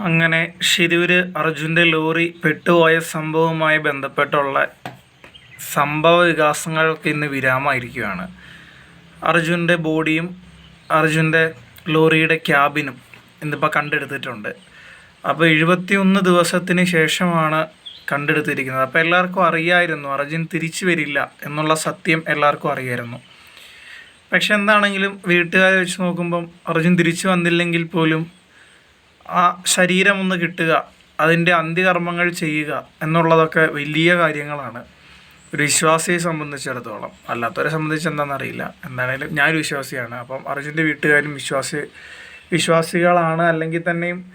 അങ്ങനെ ഷിരൂര് അർജുന്റെ ലോറി പെട്ടുപോയ സംഭവവുമായി ബന്ധപ്പെട്ടുള്ള സംഭവ വികാസങ്ങൾക്ക് ഇന്ന് വിരാമമായിരിക്കുകയാണ്. അർജുന്റെ ബോഡിയും അർജുന്റെ ലോറിയുടെ ക്യാബിനും ഇന്നിപ്പോൾ കണ്ടെടുത്തിട്ടുണ്ട്. അപ്പോൾ എഴുപത്തിയൊന്ന് ദിവസത്തിന് ശേഷമാണ് കണ്ടെടുത്തിരിക്കുന്നത്. അപ്പോൾ എല്ലാവർക്കും അറിയായിരുന്നു അർജുൻ തിരിച്ചു വരില്ല എന്നുള്ള സത്യം എല്ലാവർക്കും അറിയായിരുന്നു. പക്ഷെ എന്താണെങ്കിലും വീട്ടുകാരെ വെച്ച് നോക്കുമ്പം അർജുൻ തിരിച്ചു വന്നില്ലെങ്കിൽ പോലും ആ ശരീരം ഒന്ന് കിട്ടുക അതിന്റെ അന്ത്യകർമ്മങ്ങൾ ചെയ്യുക എന്നുള്ളതൊക്കെ വലിയ കാര്യങ്ങളാണ്. ഒരു വിശ്വാസിയെ സംബന്ധിച്ചിടത്തോളം. അല്ലാത്തവരെ സംബന്ധിച്ച് എന്താണെന്നറിയില്ല എന്താണേലും ഞാനൊരു വിശ്വാസിയാണ്. അപ്പം അർജുന്റെ വീട്ടുകാരും വിശ്വാസി വിശ്വാസികളാണ് അല്ലെങ്കിൽ തന്നെയും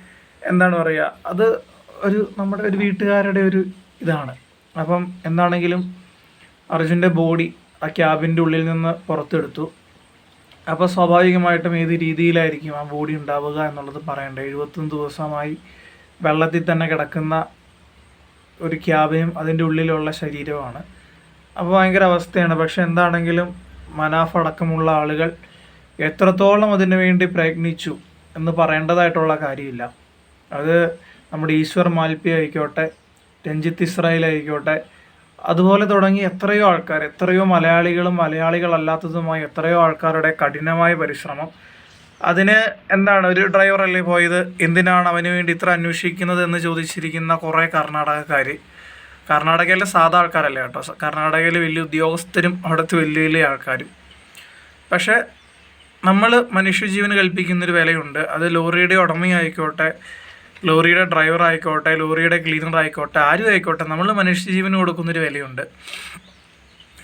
എന്താണ് പറയുക അത് ഒരു നമ്മുടെ ഒരു വീട്ടുകാരുടെ ഒരു ഇതാണ്. അപ്പം എന്താണെങ്കിലും അർജുന്റെ ബോഡി ആ ക്യാബിന്റെ ഉള്ളിൽ നിന്ന് പുറത്തെടുത്തു. അപ്പോൾ സ്വാഭാവികമായിട്ടും ഏത് രീതിയിലായിരിക്കും ആ ബോഡി ഉണ്ടാവുക എന്നുള്ളത് പറയണ്ട? എഴുപത്തൊന്ന് ദിവസമായി വെള്ളത്തിൽ തന്നെ കിടക്കുന്ന ഒരു ക്യാബയും അതിന്റെ ഉള്ളിലുള്ള ശരീരമാണ് അപ്പോൾ ഭയങ്കര അവസ്ഥയാണ്. പക്ഷെ എന്താണെങ്കിലും മനാഫ് അടക്കമുള്ള ആളുകൾ എത്രത്തോളം അതിനു വേണ്ടി പ്രയത്നിച്ചു എന്ന് പറയേണ്ടതായിട്ടുള്ള കാര്യമില്ല. അത് നമ്മുടെ ഈശ്വർ മാൽപ്പി ആയിക്കോട്ടെ രഞ്ജിത്ത് ഇസ്രായേൽ ആയിക്കോട്ടെ അതുപോലെ തുടങ്ങി എത്രയോ ആൾക്കാർ എത്രയോ മലയാളികളും മലയാളികളല്ലാത്തതുമായ എത്രയോ ആൾക്കാരുടെ കഠിനമായ പരിശ്രമം. അതിന് എന്താണ് ഒരു ഡ്രൈവർ അല്ലേ പോയത്? എന്തിനാണ് അവന് വേണ്ടി ഇത്ര അന്വേഷിക്കുന്നത് എന്ന് ചോദിച്ചിരിക്കുന്ന കുറേ കർണാടകക്കാർ കർണാടകയിലെ സാധാ ആൾക്കാരല്ല കേട്ടോ. കർണാടകയിൽ വലിയ ഉദ്യോഗസ്ഥരും അവിടുത്തെ വലിയ വലിയ ആൾക്കാരും. പക്ഷേ നമ്മൾ മനുഷ്യജീവന് കൽപ്പിക്കുന്നൊരു വിലയുണ്ട്. അത് ലോറിയുടെ ഉടമയായിക്കോട്ടെ ലോറിയുടെ ഡ്രൈവർ ആയിക്കോട്ടെ ലോറിയുടെ ക്ലീനർ ആയിക്കോട്ടെ ആരും ആയിക്കോട്ടെ നമ്മൾ മനുഷ്യജീവന് കൊടുക്കുന്നൊരു വിലയുണ്ട്.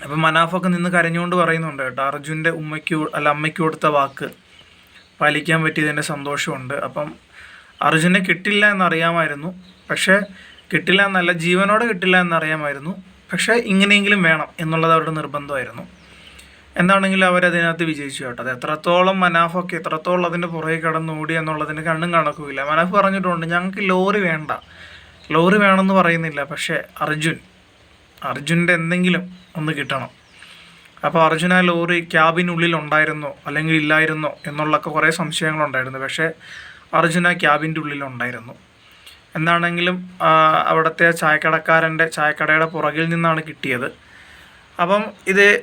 അപ്പം മനാഫൊക്കെ നിന്ന് കരഞ്ഞുകൊണ്ട് പറയുന്നുണ്ട് കേട്ടോ അർജുന്റെ ഉമ്മയ്ക്ക് അല്ല അമ്മയ്ക്ക് കൊടുത്ത വാക്ക് പാലിക്കാൻ പറ്റിയതിന്റെ സന്തോഷമുണ്ട്. അപ്പം അർജുനെ കിട്ടില്ല എന്നറിയാമായിരുന്നു പക്ഷേ കിട്ടില്ല എന്നല്ല ജീവനോടെ കിട്ടില്ല എന്നറിയാമായിരുന്നു പക്ഷേ ഇങ്ങനെയെങ്കിലും വേണം എന്നുള്ളത് അവരുടെ നിർബന്ധമായിരുന്നു. എന്താണെങ്കിലും അവരതിനകത്ത് വിജയിച്ചു കേട്ടോ. അത് എത്രത്തോളം മനാഫൊക്കെ എത്രത്തോളം അതിന്റെ പുറകെ കടന്നോടി എന്നുള്ളതിന് കണ്ണും കണക്കുമില്ല. മനാഫ് പറഞ്ഞിട്ടുണ്ട് ഞങ്ങൾക്ക് ലോറി വേണ്ട. ലോറി വേണമെന്ന് പറയുന്നില്ല. പക്ഷേ അർജുൻ അർജുന്റെ എന്തെങ്കിലും ഒന്ന് കിട്ടണം. അപ്പോൾ അർജുന ലോറി ക്യാബിനുള്ളിൽ ഉണ്ടായിരുന്നോ അല്ലെങ്കിൽ ഇല്ലായിരുന്നോ? എന്നുള്ളൊക്കെ കുറേ സംശയങ്ങളുണ്ടായിരുന്നു. പക്ഷേ അർജുന ക്യാബിന്റെ ഉള്ളിൽ ഉണ്ടായിരുന്നു എന്താണെങ്കിലും അവിടുത്തെ ചായക്കടക്കാരന്റെ ചായക്കടയുടെ പുറകിൽ നിന്നാണ് കിട്ടിയത്. അപ്പം ഇത്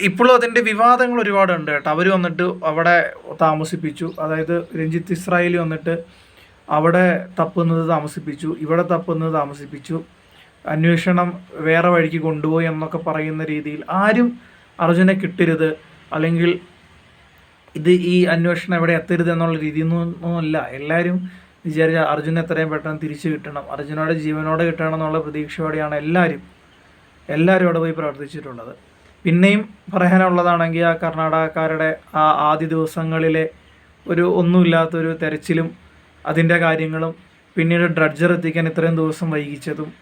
ഇപ്പോഴും അതിന്റെ വിവാദങ്ങൾ ഒരുപാടുണ്ട് കേട്ടോ. അവർ വന്നിട്ട് അവിടെ താമസിപ്പിച്ചു. അതായത് രഞ്ജിത്ത് ഇസ്രായേലി വന്നിട്ട് അവിടെ തപ്പുന്നത് താമസിപ്പിച്ചു ഇവിടെ തപ്പുന്നത് താമസിപ്പിച്ചു. അന്വേഷണം വേറെ വഴിക്ക് കൊണ്ടുപോയി എന്നൊക്കെ പറയുന്ന രീതിയിൽ ആരും അർജുനെ കിട്ടരുത്. അല്ലെങ്കിൽ ഇത് ഈ അന്വേഷണം എവിടെ എത്തരുത് എന്നുള്ള രീതിയൊന്നുമല്ല എല്ലാവരും വിചാരിച്ച അർജുൻ എത്രയും പെട്ടെന്ന് തിരിച്ചു കിട്ടണം. അർജുനോടെ ജീവനോടെ കിട്ടണം എന്നുള്ള പ്രതീക്ഷയോടെയാണ് എല്ലാവരും എല്ലാവരും അവിടെ പോയി പ്രവർത്തിച്ചിട്ടുള്ളത്. പിന്നെയും പറയാനുള്ളതാണെങ്കിൽ ആ കർണാടകക്കാരുടെ ആ ആദ്യ ദിവസങ്ങളിലെ ഒരു ഒന്നുമില്ലാത്തൊരു തെരച്ചിലും അതിന്റെ കാര്യങ്ങളും പിന്നീട് ഡ്രഡ്ജർ എത്തിക്കാൻ ഇത്രയും ദിവസം വൈകിച്ചതും.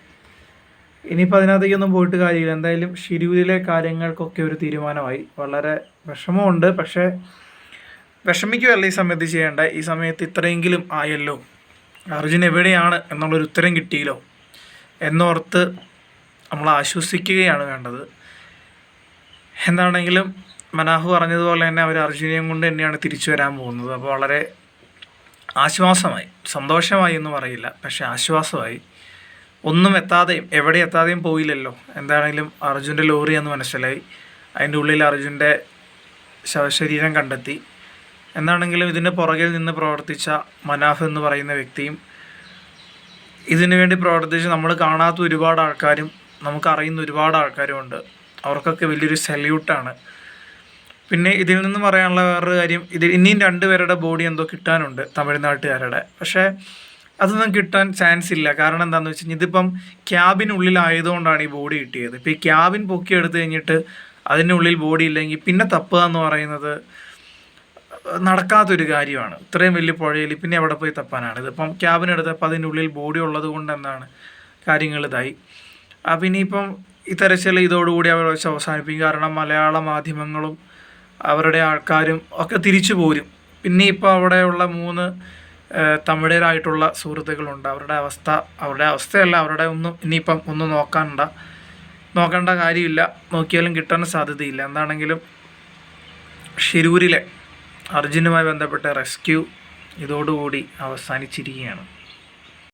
ഇനിയിപ്പോൾ അതിനകത്തേക്കൊന്നും പോയിട്ട് കാര്യമില്ല. എന്തായാലും ഷിരൂരിലെ കാര്യങ്ങൾക്കൊക്കെ ഒരു തീരുമാനമായി. വളരെ വിഷമമുണ്ട്. പക്ഷേ വിഷമിക്കുകയല്ല ഈ സമയത്ത് ചെയ്യേണ്ട. ഈ സമയത്ത് ഇത്രയെങ്കിലും ആയല്ലോ. അർജുൻ എവിടെയാണ് എന്നുള്ളൊരു ഉത്തരം കിട്ടിയല്ലോ. എന്നോർത്ത് നമ്മൾ ആശ്വസിക്കുകയാണ് വേണ്ടത്. എന്താണെങ്കിലും മനാഹു പറഞ്ഞതുപോലെ തന്നെ അവർ അർജുനെയും കൊണ്ട് തന്നെയാണ് തിരിച്ചു വരാൻ പോകുന്നത്. അപ്പോൾ വളരെ ആശ്വാസമായി സന്തോഷമായി എന്ന് പറയില്ല പക്ഷേ ആശ്വാസമായി. ഒന്നും എത്താതെയും എവിടെ എത്താതെയും പോയില്ലല്ലോ. എന്താണെങ്കിലും അർജുന്റെ ലോറി എന്ന് മനസ്സിലായി. അതിന്റെ ഉള്ളിൽ അർജുന്റെ ശവശരീരം കണ്ടെത്തി. എന്താണെങ്കിലും ഇതിന്റെ പുറകിൽ നിന്ന് പ്രവർത്തിച്ച മനാഫ് എന്ന് പറയുന്ന വ്യക്തിയും ഇതിനു വേണ്ടി പ്രവർത്തിച്ച് നമ്മൾ കാണാത്ത ഒരുപാട് ആൾക്കാരും നമുക്കറിയുന്ന ഒരുപാട് ആൾക്കാരുമുണ്ട്. അവർക്കൊക്കെ വലിയൊരു സല്യൂട്ടാണ് പിന്നെ ഇതിൽ നിന്ന് പറയാനുള്ള വേറൊരു കാര്യം ഇതിൽ ഇനിയും രണ്ടുപേരുടെ ബോഡി എന്തോ കിട്ടാനുണ്ട് തമിഴ്നാട്ടുകാരുടെ. പക്ഷേ അതൊന്നും കിട്ടാൻ ചാൻസ് ഇല്ല. കാരണം എന്താണെന്ന് വെച്ച് കഴിഞ്ഞാൽ ഇതിപ്പം ക്യാബിനുള്ളിലായതുകൊണ്ടാണ് ഈ ബോഡി കിട്ടിയത്. ഇപ്പോൾ ഈ ക്യാബിൻ പൊക്കി എടുത്തു കഴിഞ്ഞിട്ട് അതിനുള്ളിൽ ബോഡി ഇല്ലെങ്കിൽ പിന്നെ തപ്പുക എന്ന് പറയുന്നത് നടക്കാത്തൊരു കാര്യമാണ്. ഇത്രയും വലിയ പുഴയിൽ പിന്നെ എവിടെ പോയി തപ്പാനാണ്? ഇതിപ്പം ക്യാബിനെടുത്തപ്പോൾ അതിന്റെ ഉള്ളിൽ ബോഡി ഉള്ളത് കൊണ്ട് എന്താണ് കാര്യങ്ങൾ ഇതായി. അപ്പം ഇനിയിപ്പം തെരച്ചിൽ ഇതോടുകൂടി അവർ വെച്ച് അവസാനിപ്പിക്കും. കാരണം മലയാള മാധ്യമങ്ങളും അവരുടെ ആൾക്കാരും ഒക്കെ തിരിച്ചു പോരും. പിന്നെ ഇപ്പോൾ അവിടെയുള്ള മൂന്ന് തമിഴരായിട്ടുള്ള സുഹൃത്തുക്കളുണ്ട്. അവരുടെ അവസ്ഥ അവരുടെ അവസ്ഥയല്ല അവരുടെ ഒന്നും ഇനിയിപ്പം ഒന്നും നോക്കാനുണ്ട നോക്കേണ്ട കാര്യമില്ല. നോക്കിയാലും കിട്ടാൻ സാധ്യതയില്ല. എന്താണെങ്കിലും ഷിരൂരിലെ അർജുനുമായി ബന്ധപ്പെട്ട റെസ്ക്യൂ ഇതോടുകൂടി അവസാനിച്ചിരിക്കുകയാണ്.